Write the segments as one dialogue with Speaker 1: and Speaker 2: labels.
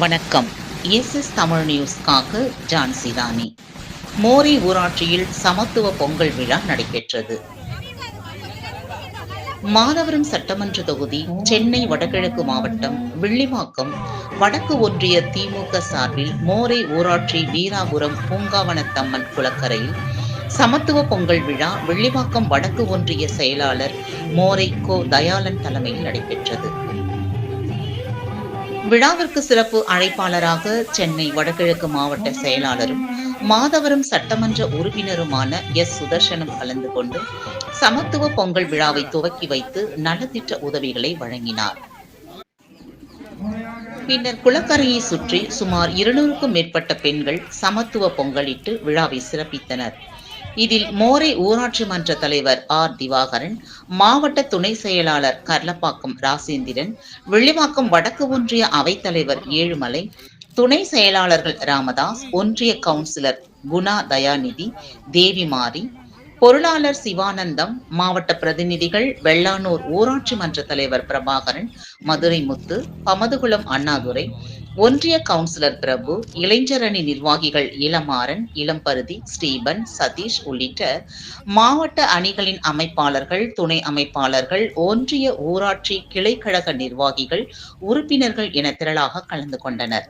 Speaker 1: வணக்கம். எஸ்எஸ் தமிழ் நியூஸ்காக ஜான்சி ராணி மோரி ஊராட்சியில் சமத்துவ பொங்கல் விழா நடைபெற்றது. மாதவரம் சட்டமன்ற தொகுதி சென்னை வடகிழக்கு மாவட்டம் வில்லிவாக்கம் வடக்கு ஒன்றிய திமுக சார்பில் மோரை ஊராட்சி வீராபுரம் பூங்காவனத்தம்மன் குளக்கரையில் சமத்துவ பொங்கல் விழா வெள்ளிவாக்கம் வடக்கு ஒன்றிய செயலாளர் மோரை கோ. தயாளன் தலைமையில் நடைபெற்றது. விழாவிற்கு சிறப்பு அழைப்பாளராக சென்னை வடகிழக்கு மாவட்ட செயலாளரும் மாதவரம் சட்டமன்ற உறுப்பினருமான எஸ். சுதர்சனம் கலந்து கொண்டு சமத்துவ பொங்கல் விழாவை துவக்கி வைத்து நலத்திட்ட உதவிகளை வழங்கினார். பின்னர் குளக்கரையை சுற்றி சுமார் இருநூறுக்கும் மேற்பட்ட பெண்கள் சமத்துவ பொங்கலிட்டு விழாவை சிறப்பித்தனர். இதில் மோரை ஊராட்சி மன்ற தலைவர் ஆர் திவாகரன் மாவட்ட துணை செயலாளர் கர்லப்பாக்கம் ராசேந்திரன் வெள்ளிவாக்கம் வடக்கு ஒன்றிய அவைத்தலைவர் ஏழுமலை துணை செயலாளர்கள் ராமதாஸ் ஒன்றிய கவுன்சிலர் குணா தயாநிதி தேவிமாரி பொருளாளர் சிவானந்தம் மாவட்ட பிரதிநிதிகள் வெள்ளானூர் ஊராட்சி மன்ற தலைவர் பிரபாகரன் மதுரை முத்து பமதுகுளம் அண்ணாதுரை ஒன்றிய கவுன்சிலர் பிரபு இளைஞர் அணி நிர்வாகிகள் இளமாறன் இளம்பருதி ஸ்ரீபன் சதீஷ் உள்ளிட்ட மாவட்ட அணிகளின் அமைப்பாளர்கள் துணை அமைப்பாளர்கள் ஒன்றிய ஊராட்சி கிளைக்கழக நிர்வாகிகள் உறுப்பினர்கள் என திரளாக கலந்து கொண்டனர்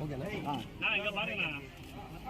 Speaker 1: ஓகேண்ணா